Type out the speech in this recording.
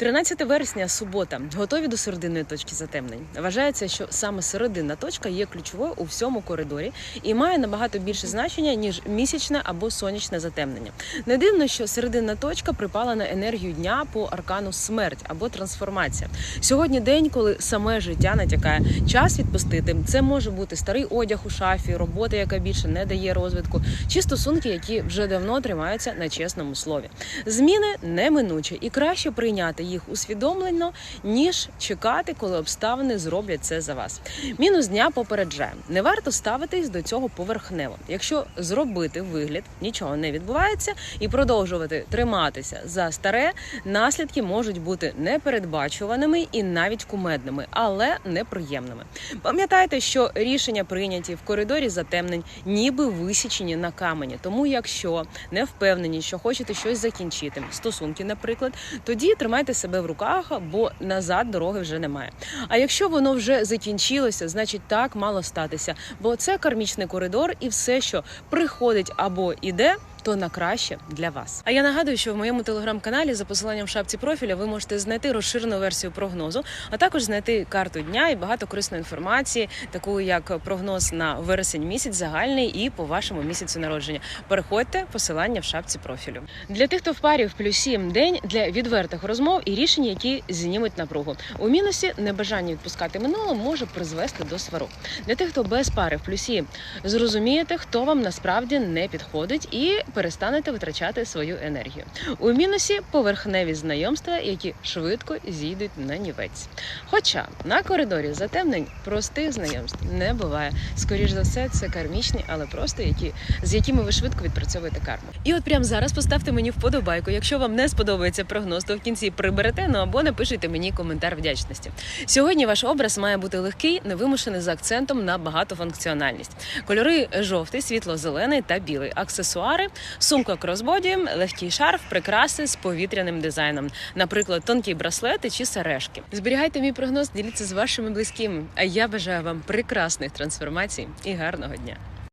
13 вересня, субота. Готові до серединної точки затемнень. Вважається, що саме серединна точка є ключовою у всьому коридорі і має набагато більше значення ніж місячне або сонячне затемнення. Не дивно, що серединна точка припала на енергію дня по аркану смерть або трансформація. Сьогодні день, коли саме життя натякає. Час відпустити. Це може бути старий одяг у шафі, робота, яка більше не дає розвитку, чи стосунки, які вже давно тримаються на чесному слові. Зміни неминучі, і краще прийняти їх усвідомлено, ніж чекати, коли обставини зроблять це за вас. Мінус дня попереджає: не варто ставитись до цього поверхнево. Якщо зробити вигляд, нічого не відбувається, і продовжувати триматися за старе, наслідки можуть бути непередбачуваними і навіть кумедними, але неприємними. Пам'ятайте, що рішення прийняті в коридорі затемнень, ніби висічені на камені. Тому, якщо не впевнені, що хочете щось закінчити, стосунки, наприклад, тоді тримайте себе в руках, бо назад дороги вже немає. А якщо воно вже закінчилося, значить так мало статися, бо це кармічний коридор, і все, що приходить або іде. То на краще для вас. А я нагадую, що в моєму телеграм-каналі за посиланням в шапці профіля ви можете знайти розширену версію прогнозу, а також знайти карту дня і багато корисної інформації, таку як прогноз на вересень місяць загальний і по вашому місяцю народження. Переходьте посилання в шапці профілю. Для тих, хто в парі в плюсі день для відвертих розмов і рішень, які знімуть напругу. У мінусі небажання відпускати минуле може призвести до сварок. Для тих, хто без пари в плюсі, зрозумієте, хто вам насправді не підходить, і перестанете витрачати свою енергію. У мінусі поверхневі знайомства, які швидко зійдуть на нівець. Хоча на коридорі затемнень простих знайомств не буває. Скоріш за все, це кармічні, але просто які з якими ви швидко відпрацьовуєте карму. І от прямо зараз поставте мені вподобайку. Якщо вам не сподобається прогноз, то в кінці приберете ну або напишіть мені коментар вдячності. Сьогодні ваш образ має бути легкий, невимушений з акцентом на багатофункціональність. Кольори жовтий, світло-зелений та білий. Аксесуари, сумка кросбоді, легкий шарф, прикраси з повітряним дизайном, наприклад, тонкі браслети чи сережки. Зберігайте мій прогноз, діліться з вашими близькими. А я бажаю вам прекрасних трансформацій і гарного дня.